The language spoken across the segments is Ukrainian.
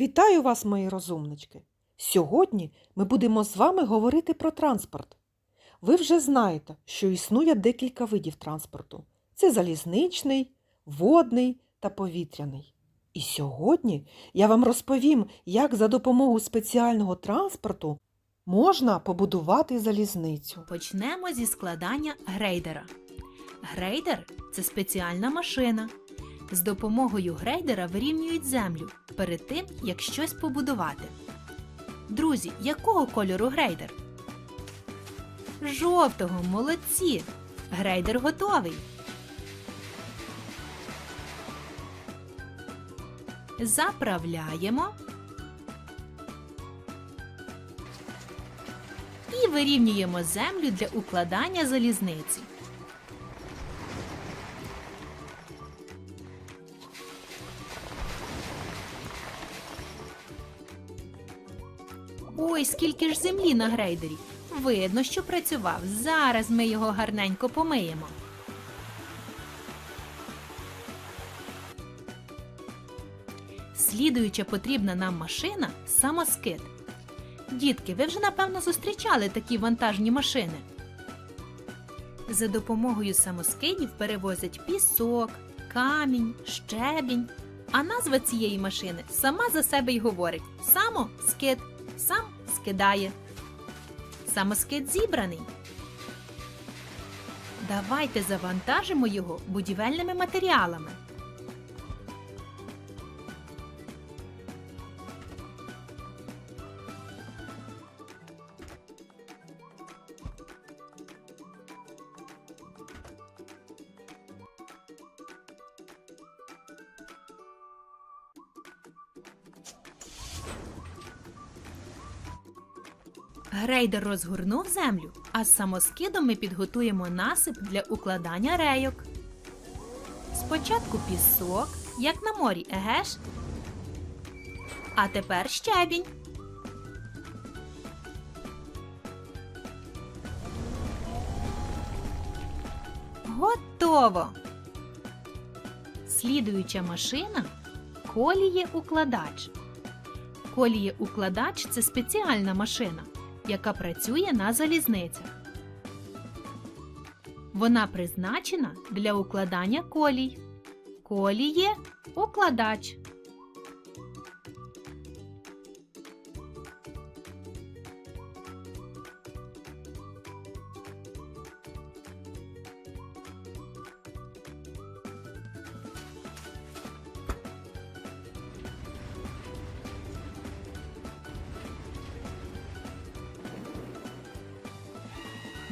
Вітаю вас, мої розумнички! Сьогодні ми будемо з вами говорити про транспорт. Ви вже знаєте, що існує декілька видів транспорту: це залізничний, водний та повітряний. І сьогодні я вам розповім, як за допомогою спеціального транспорту можна побудувати залізницю. Почнемо зі складання грейдера. Грейдер це спеціальна машина. З допомогою грейдера вирівнюють землю перед тим, як щось побудувати. Друзі, якого кольору грейдер? Жовтого, молодці! Грейдер готовий. Заправляємо. І вирівнюємо землю для укладання залізниці. Ой, скільки ж землі на грейдері. Видно, що працював. Зараз ми його гарненько помиємо. Слідуюча потрібна нам машина самоскид. Дітки, ви вже напевно зустрічали такі вантажні машини. За допомогою самоскидів перевозять пісок, камінь, щебінь. А назва цієї машини сама за себе й говорить: самоскид, сам скидає. Самоскид зібраний. Давайте завантажимо його будівельними матеріалами. Грейдер розгорнув землю, а з самоскидом ми підготуємо насип для укладання рейок. Спочатку пісок, як на морі, еге ж? А тепер щебінь. Готово! Слідуюча машина коліє-укладач. Коліє-укладач це спеціальна машина, яка працює на залізницях. Вона призначена для укладання колій. Коліє укладач.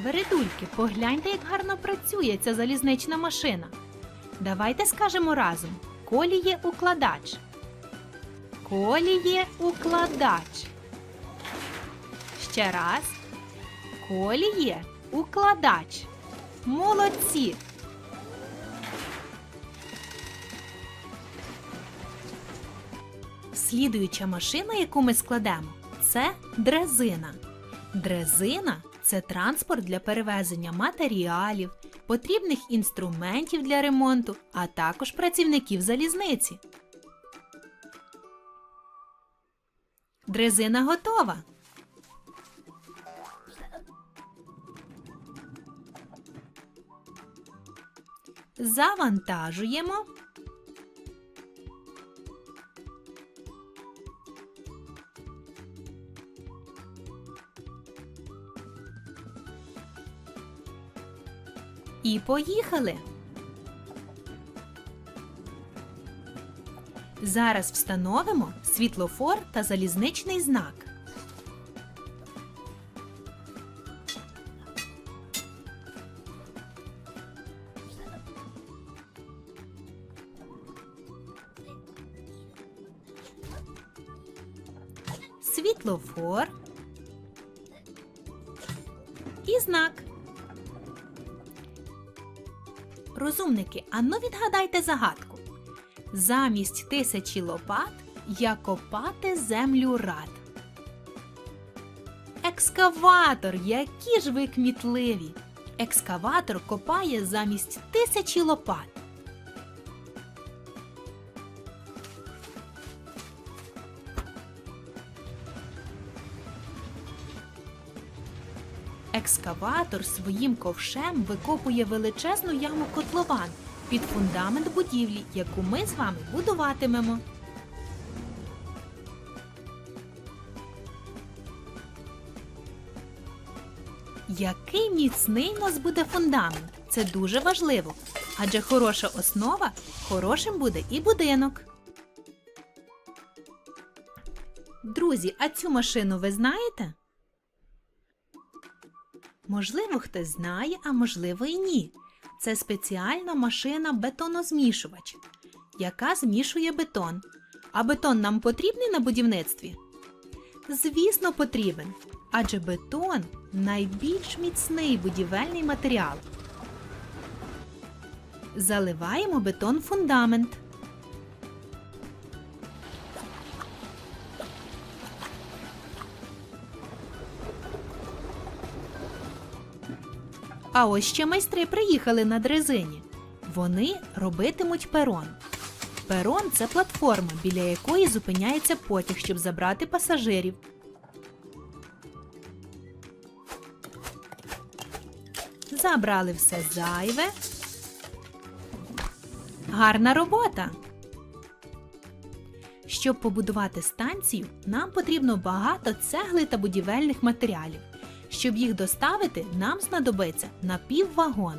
Вередульки, погляньте, як гарно працює ця залізнична машина. Давайте скажемо разом: коліє укладач. Коліє укладач. Ще раз. Коліє укладач. Молодці! Слідуюча машина, яку ми складемо, це дрезина. Дрезина це транспорт для перевезення матеріалів, потрібних інструментів для ремонту, а також працівників залізниці. Дрезина готова. Завантажуємо. І поїхали. Зараз встановимо світлофор та залізничний знак. Світлофор і знак. Розумники, ану відгадайте загадку. Замість тисячі лопат я копати землю рад. Екскаватор, які ж ви кмітливі! Екскаватор копає замість тисячі лопат. Екскаватор своїм ковшем викопує величезну яму котлован під фундамент будівлі, яку ми з вами будуватимемо. Який міцний у нас буде фундамент? Це дуже важливо, адже хороша основа хорошим буде і будинок. Друзі, а цю машину ви знаєте? Можливо, хтось знає, а можливо і ні. Це спеціальна машина бетонозмішувач, яка змішує бетон. А бетон нам потрібний на будівництві? Звісно, потрібен. Адже бетон найбільш міцний будівельний матеріал. Заливаємо бетон фундамент. А ось ще майстри приїхали на дрезині. Вони робитимуть перон. Перон це платформа, біля якої зупиняється потяг, щоб забрати пасажирів. Забрали все зайве. Гарна робота. Щоб побудувати станцію, нам потрібно багато цегли та будівельних матеріалів. Щоб їх доставити, нам знадобиться напіввагон.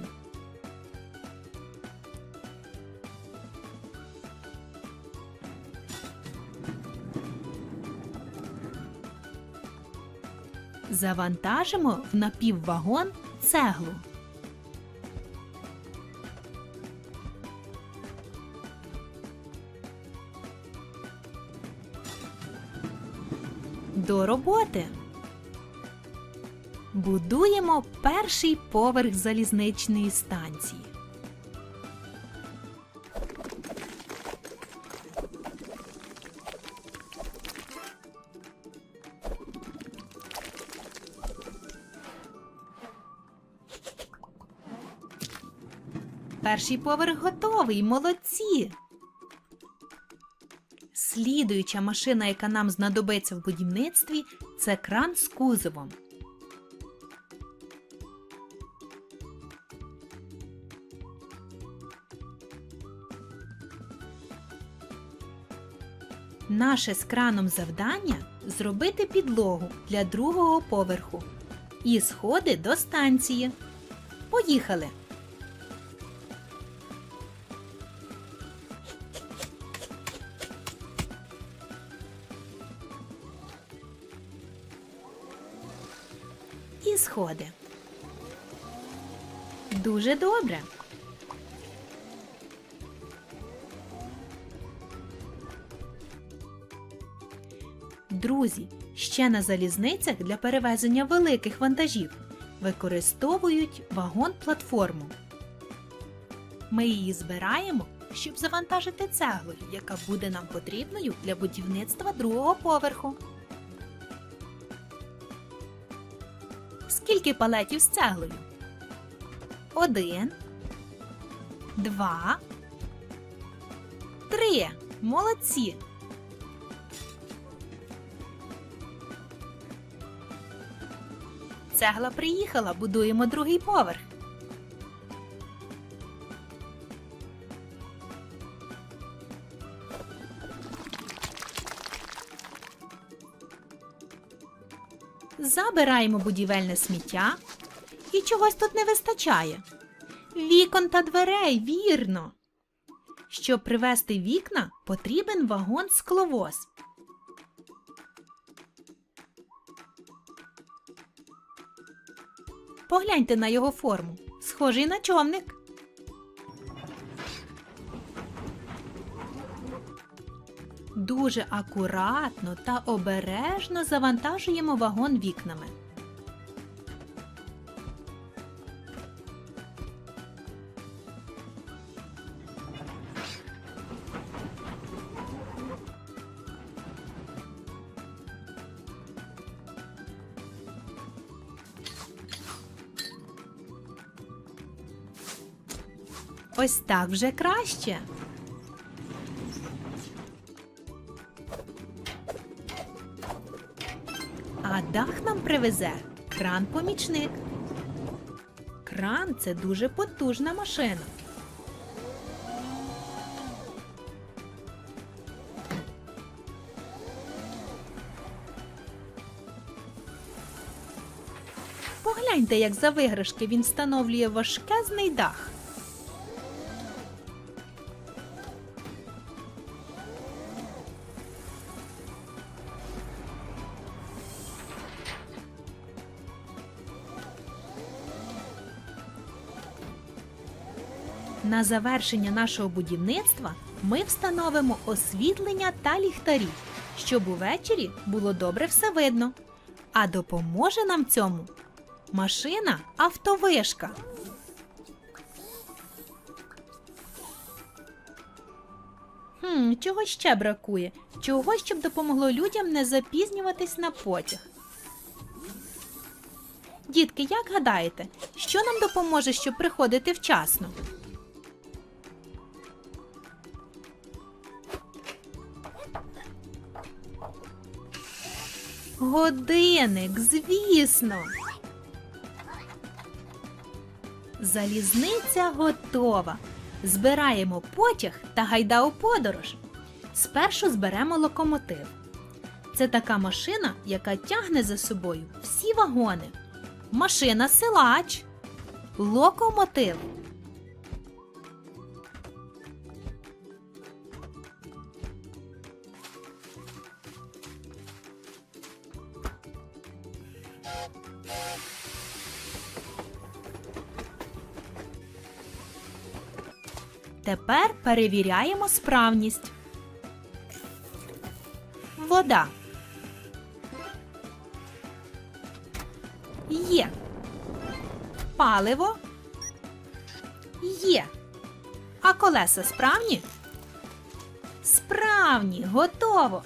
Завантажимо в напіввагон цеглу. До роботи. Будуємо перший поверх залізничної станції. Перший поверх готовий, молодці. Слідуюча машина, яка нам знадобиться в будівництві, це кран з кузовом. Наше з краном завдання зробити підлогу для другого поверху і сходи до станції. Поїхали! І сходи. Дуже добре. Друзі, ще на залізницях для перевезення великих вантажів використовують вагон-платформу. Ми її збираємо, щоб завантажити цеглою, яка буде нам потрібною для будівництва другого поверху. Скільки палетів з цеглою? Один. Два. Три. Молодці. Цегла приїхала, будуємо другий поверх. Забираємо будівельне сміття. І чогось тут не вистачає. Вікон та дверей, вірно. Щоб привезти вікна, потрібен вагон скловоз. Погляньте на його форму. Схожий на човник. Дуже акуратно та обережно завантажуємо вагон вікнами. Ось так вже краще. А дах нам привезе кран-помічник. Кран це дуже потужна машина. Погляньте, як за виграшки він встановлює важкезний дах. На завершення нашого будівництва ми встановимо освітлення та ліхтарі, щоб увечері було добре все видно. А допоможе нам цьому машина автовишка. Хм, чого ще бракує? Чого, щоб допомогло людям не запізнюватись на потяг? Дітки, як гадаєте, що нам допоможе, щоб приходити вчасно? Годинник, звісно. Залізниця готова. Збираємо потяг та гайда у подорож. Спершу зберемо локомотив. Це така машина, яка тягне за собою всі вагони. Машина силач. Локомотив. Тепер перевіряємо справність. Вода. Є. Паливо. Є. А колеса справні? Справні, готово.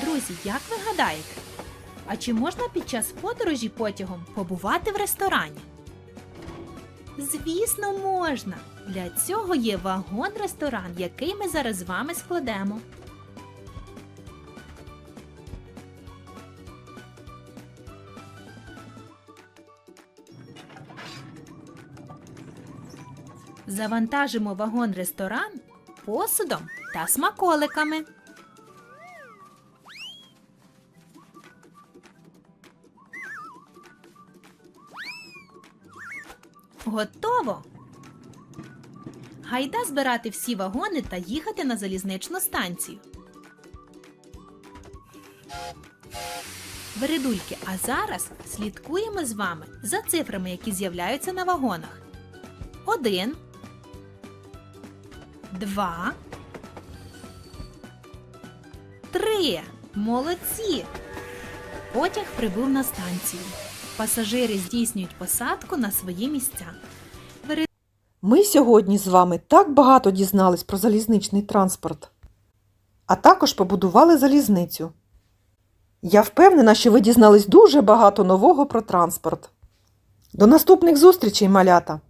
Друзі, як ви гадаєте? А чи можна під час подорожі потягом побувати в ресторані? Звісно, можна. Для цього є вагон-ресторан, який ми зараз з вами складемо. Завантажимо вагон-ресторан посудом та смаколиками. Готово! Гайда збирати всі вагони та їхати на залізничну станцію. Вередульки, а зараз слідкуємо з вами за цифрами, які з'являються на вагонах. Один. Два. Три. Молодці. Потяг прибув на станцію. Пасажири здійснюють посадку на свої місця. Ми сьогодні з вами так багато дізнались про залізничний транспорт, а також побудували залізницю. Я впевнена, що ви дізнались дуже багато нового про транспорт. До наступних зустрічей, малята!